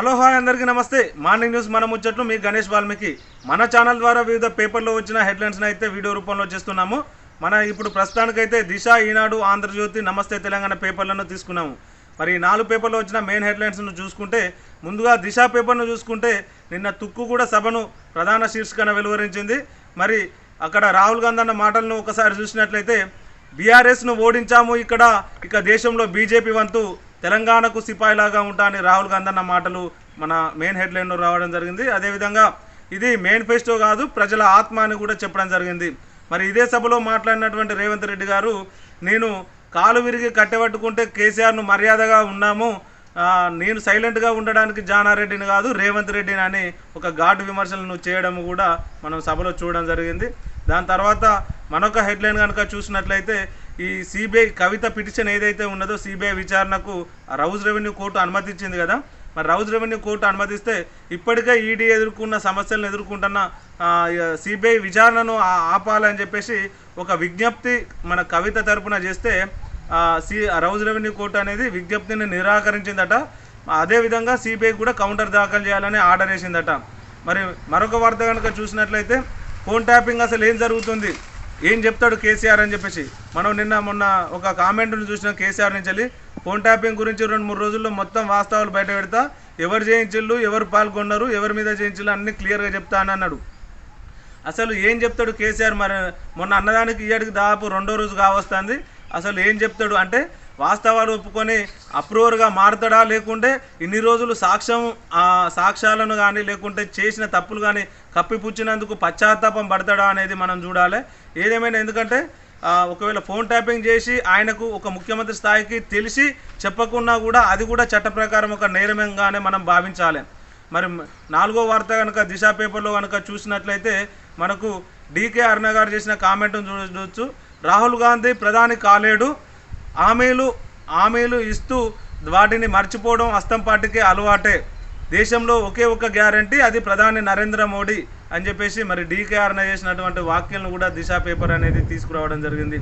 Hello hi అందరికీ నమస్తే. Morning news మన ముచ్చట్లు మీ గణేష్ వాల్మీకి. మన ఛానల్ ద్వారా వివిధ పేపర్లో వచ్చిన హెడ్లైన్స్ని అయితే వీడియో రూపంలో చేస్తున్నాము. మన ఇప్పుడు ప్రస్తుతానికైతే దిశ ఈనాడు ఆంధ్రజ్యోతి నమస్తే తెలంగాణ పేపర్లను తీసుకున్నాము. మరి ఈ నాలుగు పేపర్లో వచ్చిన మెయిన్ హెడ్లైన్స్ను చూసుకుంటే ముందుగా దిశ పేపర్ను చూసుకుంటే నిన్న తుక్కు కూడా సభను ప్రధాన శీర్షికన వెలువరించింది. మరి అక్కడ రాహుల్ గాంధీ అన్న మాటలను ఒకసారి చూసినట్లయితే బీఆర్ఎస్ను ఓడించాము ఇక్కడ ఇక దేశంలో బీజేపీ వంతు తెలంగాణకు సిపాయిలాగా ఉంటా అని రాహుల్ గాంధీ అన్న మాటలు మన మెయిన్ హెడ్లైన్లో రావడం జరిగింది. అదేవిధంగా ఇది మేనిఫెస్టో కాదు ప్రజల ఆత్మ అని కూడా చెప్పడం జరిగింది. మరి ఇదే సభలో మాట్లాడినటువంటి రేవంత్ రెడ్డి గారు నేను కాలు విరిగి కట్టెబట్టుకుంటే కేసీఆర్ను మర్యాదగా ఉన్నాము. నేను సైలెంట్గా ఉండడానికి జానారెడ్డిని కాదు రేవంత్ రెడ్డిని అని ఒక ఘాటు విమర్శలను చేయడం కూడా మనం సభలో చూడడం జరిగింది. దాని తర్వాత మరొక హెడ్లైన్ కనుక చూసినట్లయితే ఈ సిబిఐ కవిత పిటిషన్ ఏదైతే ఉన్నదో సిబిఐ విచారణకు ఆ రౌజ్ రెవెన్యూ కోర్టు అనుమతించింది కదా. మరి రౌజ్ రెవెన్యూ కోర్టు అనుమతిస్తే ఇప్పటికే ఈడీ ఎదుర్కొన్న సమస్యలను ఎదుర్కొంటున్న సిబిఐ విచారణను ఆపాలని చెప్పేసి ఒక విజ్ఞప్తి మన కవిత తరపున చేస్తే ఆ, సి రౌజ్ రెవెన్యూ కోర్టు అనేది విజ్ఞప్తిని నిరాకరించిందట. అదేవిధంగా సిబిఐ కూడా కౌంటర్ దాఖలు చేయాలని ఆర్డర్ వేసిందట. మరి మరొక వార్త కనుక చూసినట్లయితే ఫోన్ ట్యాపింగ్ అసలు ఏం జరుగుతుంది? ఏం చెప్తాడు కేసీఆర్ అని చెప్పేసి? మనం నిన్న మొన్న ఒక కామెంట్ను చూసిన కేసీఆర్ నుంచి వెళ్ళి ఫోన్ ట్యాపింగ్ గురించి రెండు మూడు రోజుల్లో మొత్తం వాస్తవాలు బయట పెడతా ఎవరు చేయించిళ్ళు ఎవరు పాల్గొన్నారు ఎవరి మీద చేయించిళ్ళు అన్ని క్లియర్గా చెప్తా అని అన్నాడు. అసలు ఏం చెప్తాడు కేసీఆర్ మరి? మొన్న అన్నదానికి ఇయ్యడికి దాదాపు రెండో రోజు కావస్తుంది అసలు ఏం చెప్తాడు అంటే వాస్తవాలు ఒప్పుకొని అప్రూవర్గా మారుతాడా లేకుంటే ఇన్ని రోజులు సాక్ష్యం సాక్ష్యాలను కానీ లేకుంటే చేసిన తప్పులు కానీ కప్పిపుచ్చినందుకు పశ్చాత్తాపం పడతాడా అనేది మనం చూడాలి. ఏదేమైనా ఎందుకంటే ఒకవేళ ఫోన్ ట్యాపింగ్ చేసి ఆయనకు ఒక ముఖ్యమంత్రి స్థాయికి తెలిసి చెప్పకున్నా కూడా అది కూడా చట్ట ప్రకారం ఒక నేరమంగానే మనం భావించాలి. మరి నాలుగో వార్త కనుక దిశ పేపర్లో కనుక చూసినట్లయితే మనకు డీకే అరుణ గారు చేసిన కామెంట్ను చూడవచ్చు రాహుల్ గాంధీ ప్రధాని కాలేడు. హామీలు హామీలు ఇస్తూ వాటిని మర్చిపోవడం అస్తం పార్టీకి అలవాటే. దేశంలో ఒకే ఒక గ్యారంటీ అది ప్రధాని నరేంద్ర మోడీ అని చెప్పేసి మరి డీకే చేసినటువంటి వాక్యాలను కూడా దిశ పేపర్ అనేది తీసుకురావడం జరిగింది.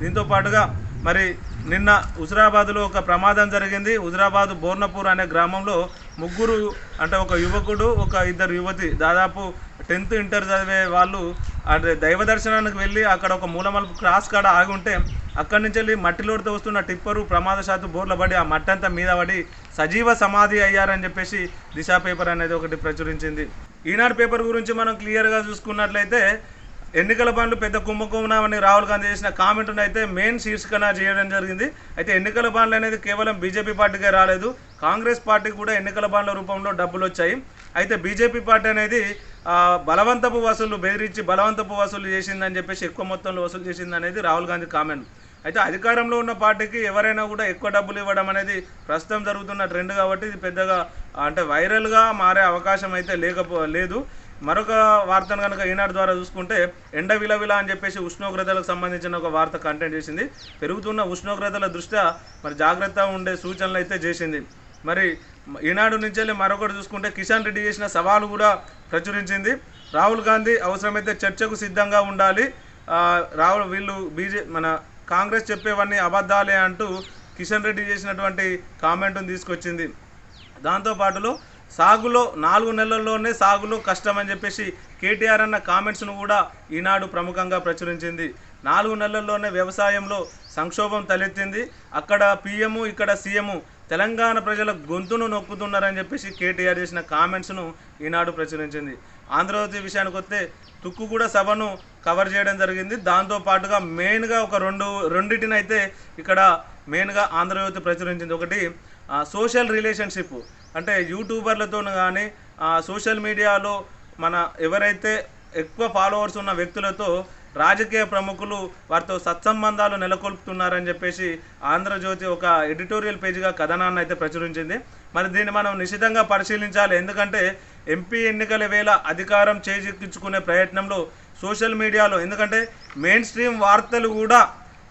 దీంతో పాటుగా మరి నిన్న హుజరాబాద్లో ఒక ప్రమాదం జరిగింది. హుజరాబాద్ బోర్నపూర్ అనే గ్రామంలో ముగ్గురు అంటే ఒక యువకుడు ఒక ఇద్దరు యువతి దాదాపు టెన్త్ ఇంటర్ చదివే వాళ్ళు అంటే దైవ దర్శనానికి వెళ్ళి అక్కడ ఒక మూలమలుపు క్రాస్ కాడ ఆగి ఉంటే అక్కడి నుంచి వెళ్ళి మట్టిలోడితో వస్తున్న టిప్పరు ప్రమాదశాత్తు బోర్ల పడి ఆ మట్టి అంతా మీద పడి సజీవ సమాధి అయ్యారని చెప్పేసి దిశ పేపర్ అనేది ఒకటి ప్రచురించింది. ఈనాడు పేపర్ గురించి మనం క్లియర్గా చూసుకున్నట్లయితే ఎన్నికల బండ్లు పెద్ద కుంభకోణం అని రాహుల్ గాంధీ చేసిన కామెంట్ను అయితే మెయిన్ శీర్షికన చేయడం జరిగింది. అయితే ఎన్నికల బాండ్లు అనేది కేవలం బీజేపీ పార్టీకే రాలేదు. కాంగ్రెస్ పార్టీకి కూడా ఎన్నికల బాండ్ల రూపంలో డబ్బులు వచ్చాయి. అయితే బీజేపీ పార్టీ అనేది బలవంతపు వసూలు బెదిరించి బలవంతపు వసూలు చేసిందని చెప్పేసి ఎక్కువ మొత్తంలో వసూలు చేసింది అనేది రాహుల్ గాంధీ కామెంట్. అయితే అధికారంలో ఉన్న పార్టీకి ఎవరైనా కూడా ఎక్కువ డబ్బులు ఇవ్వడం అనేది ప్రస్తుతం జరుగుతున్న ట్రెండ్ కాబట్టి ఇది పెద్దగా అంటే వైరల్గా మారే అవకాశం అయితే లేకపో లేదు. మరొక వార్తను కనుక ఈనాడు ద్వారా చూసుకుంటే ఎండ విలవిల అని చెప్పేసి ఉష్ణోగ్రతలకు సంబంధించిన ఒక వార్త కంటెంట్ చేసింది. పెరుగుతున్న ఉష్ణోగ్రతల దృష్ట్యా మరి జాగ్రత్తగా ఉండే సూచనలు అయితే చేసింది. మరి ఈనాడు నుంచి వెళ్ళి మరొకటి చూసుకుంటే కిషన్ రెడ్డి చేసిన సవాలు కూడా ప్రచురించింది. రాహుల్ గాంధీ అవసరమైతే చర్చకు సిద్ధంగా ఉండాలి. రాహుల్ వీళ్ళు బీజే మన కాంగ్రెస్ చెప్పేవన్నీ అబద్ధాలే అంటూ కిషన్ రెడ్డి చేసినటువంటి కామెంట్ను తీసుకొచ్చింది. దాంతోపాటులో సాగులో నాలుగు నెలల్లోనే సాగులో కష్టం అని చెప్పేసి కేటీఆర్ అన్న కామెంట్స్ను కూడా ఈనాడు ప్రముఖంగా ప్రచురించింది. నాలుగు నెలల్లోనే వ్యవసాయంలో సంక్షోభం తలెత్తింది. అక్కడ పిఎము ఇక్కడ సీఎం తెలంగాణ ప్రజల గొంతును నొక్కుతున్నారని చెప్పేసి కేటీఆర్ చేసిన కామెంట్స్ను ఈనాడు ప్రచురించింది. ఆంధ్రజ్యోతి విషయానికి వస్తే తుక్కు కూడా సభను కవర్ చేయడం జరిగింది. దాంతో పాటుగా మెయిన్గా ఒక రెండు రెండింటిని అయితే ఇక్కడ మెయిన్గా ఆంధ్రజ్యోతి ప్రచురించింది. ఒకటి సోషల్ రిలేషన్షిప్. అంటే యూట్యూబర్లతో కానీ సోషల్ మీడియాలో మన ఎవరైతే ఎక్కువ ఫాలోవర్స్ ఉన్న వ్యక్తులతో రాజకీయ ప్రముఖులు వారితో సత్సంబంధాలు నెలకొల్పుతున్నారని చెప్పేసి ఆంధ్రజ్యోతి ఒక ఎడిటోరియల్ పేజీగా కథనాన్ని అయితే ప్రచురించింది. మరి దీన్ని మనం నిశితంగా పరిశీలించాలి. ఎందుకంటే ఎంపీ ఎన్నికల వేళ అధికారం చేజిక్కించుకునే ప్రయత్నంలో సోషల్ మీడియాలో ఎందుకంటే మెయిన్ స్ట్రీమ్ వార్తలు కూడా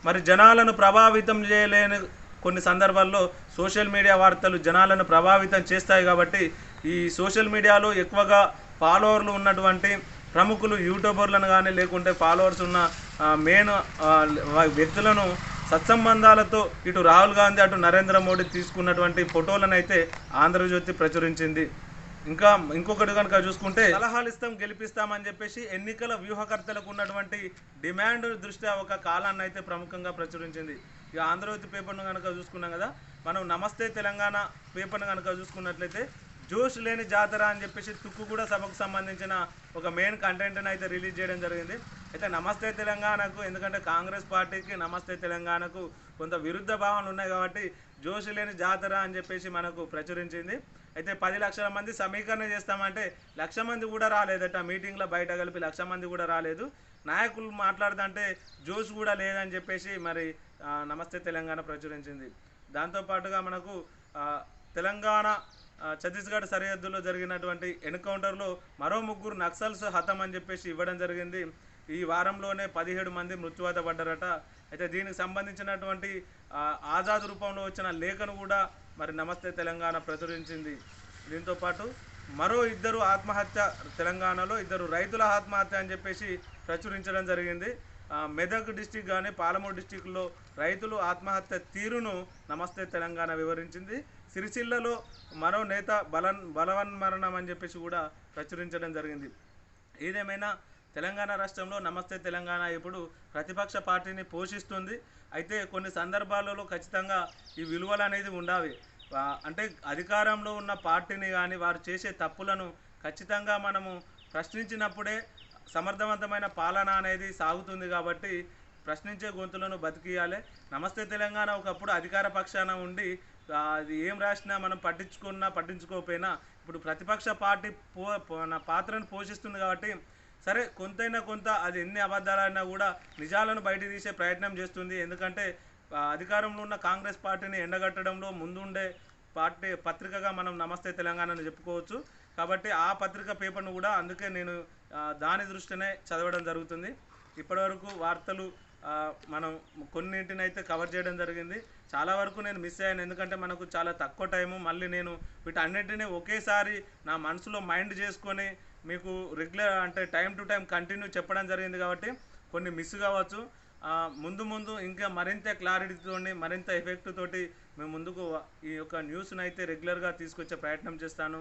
మరి జనాలను ప్రభావితం చేయలేని కొన్ని సందర్భాల్లో సోషల్ మీడియా వార్తలు జనాలను ప్రభావితం చేస్తాయి కాబట్టి ఈ సోషల్ మీడియాలో ఎక్కువగా ఫాలోవర్లు ఉన్నటువంటి ప్రముఖులు యూట్యూబర్లను కానీ లేకుంటే ఫాలోవర్స్ ఉన్న మెయిన్ వ్యక్తులను సత్సంబంధాలతో ఇటు రాహుల్ గాంధీ అటు నరేంద్ర మోడీ తీసుకున్నటువంటి ఫోటోలను అయితే ఆంధ్రజ్యోతి ప్రచురించింది. ఇంకా ఇంకొకటి కనుక చూసుకుంటే సలహాలు ఇస్తాం గెలిపిస్తామని చెప్పేసి ఎన్నికల వ్యూహకర్తలకు ఉన్నటువంటి డిమాండ్ దృష్ట్యా ఒక కాలాన్ని అయితే ప్రముఖంగా ప్రచురించింది. ఇక ఆంధ్రజ్యోతి పేపర్ను కనుక చూసుకున్నాం కదా మనం నమస్తే తెలంగాణ పేపర్ను కనుక చూసుకున్నట్లయితే జోష్ లేని జాతర అని చెప్పేసి తుక్కు కూడా సభకు సంబంధించిన ఒక మెయిన్ కంటెంట్ని అయితే రిలీజ్ చేయడం జరిగింది. అయితే నమస్తే తెలంగాణకు ఎందుకంటే కాంగ్రెస్ పార్టీకి నమస్తే తెలంగాణకు కొంత విరుద్ధ భావనలు ఉన్నాయి కాబట్టి జోష్ లేని జాతర అని చెప్పేసి మనకు ప్రచురించింది. అయితే పది లక్షల మంది సమీకరణ చేస్తామంటే లక్ష మంది కూడా రాలేదట. మీటింగ్లో బయట కలిపి లక్ష మంది కూడా రాలేదు. నాయకులు మాట్లాడుతుంటే జోష్ కూడా లేదని చెప్పేసి మరి నమస్తే తెలంగాణ ప్రచురించింది. దాంతోపాటుగా మనకు తెలంగాణ ఛత్తీస్గఢ్ సరిహద్దులో జరిగినటువంటి ఎన్కౌంటర్లో మరో ముగ్గురు నక్సల్స్ హతం అని చెప్పేసి ఇవ్వడం జరిగింది. ఈ వారంలోనే పదిహేడు మంది మృత్యువాత పడ్డారట. అయితే దీనికి సంబంధించినటువంటి ఆజాద్ రూపంలో వచ్చిన లేఖను కూడా మరి నమస్తే తెలంగాణ ప్రచురించింది. దీంతో పాటు మరో ఇద్దరు ఆత్మహత్య తెలంగాణలో ఇద్దరు రైతుల ఆత్మహత్య అని చెప్పేసి ప్రచురించడం జరిగింది. మెదక్ డిస్టిక్ కానీ పాలమూరు డిస్టిక్లో రైతులు ఆత్మహత్య తీరును నమస్తే తెలంగాణ వివరించింది. సిరిసిల్లలో మరో నేత బలన్ బలవన్మరణం అని చెప్పేసి కూడా ప్రచురించడం జరిగింది. ఏదేమైనా తెలంగాణ రాష్ట్రంలో నమస్తే తెలంగాణ ఇప్పుడు ప్రతిపక్ష పార్టీని పోషిస్తుంది. అయితే కొన్ని సందర్భాలలో ఖచ్చితంగా ఈ విలువలు అనేది ఉండాలి. అంటే అధికారంలో ఉన్న పార్టీని కానీ వారు చేసే తప్పులను ఖచ్చితంగా మనము ప్రశ్నించినప్పుడే సమర్థవంతమైన పాలన అనేది సాగుతుంది కాబట్టి ప్రశ్నించే గొంతులను బతికియాలి. నమస్తే తెలంగాణ ఒకప్పుడు అధికార పక్షాన ఉండి అది ఏం రాసినా మనం పట్టించుకున్నా పట్టించుకోకపోయినా ఇప్పుడు ప్రతిపక్ష పార్టీ పో పాత్రను పోషిస్తుంది కాబట్టి సరే కొంతైనా కొంత అది ఎన్ని అబద్ధాలైనా కూడా నిజాలను బయట తీసే ప్రయత్నం చేస్తుంది. ఎందుకంటే అధికారంలో ఉన్న కాంగ్రెస్ పార్టీని ఎండగట్టడంలో ముందుండే పార్టీ పత్రికగా మనం నమస్తే తెలంగాణని చెప్పుకోవచ్చు. కాబట్టి ఆ పత్రిక పేపర్ను కూడా అందుకే నేను దాని దృష్టినే చదవడం జరుగుతుంది. ఇప్పటివరకు వార్తలు మనం కొన్నింటిని అయితే కవర్ చేయడం జరిగింది. చాలా వరకు నేను మిస్ అయ్యాను. ఎందుకంటే మనకు చాలా తక్కువ టైము మళ్ళీ నేను వీటన్నిటిని ఒకేసారి నా మనసులో మైండ్ చేసుకొని మీకు రెగ్యులర్ అంటే టైం టు టైం కంటిన్యూ చెప్పడం జరిగింది కాబట్టి కొన్ని మిస్ కావచ్చు. ముందు ముందు ఇంకా మరింత క్లారిటీతో మరింత ఎఫెక్ట్ తోటి మేము ముందుకు ఈ యొక్క న్యూస్ని అయితే రెగ్యులర్గా తీసుకొచ్చే ప్రయత్నం చేస్తాను.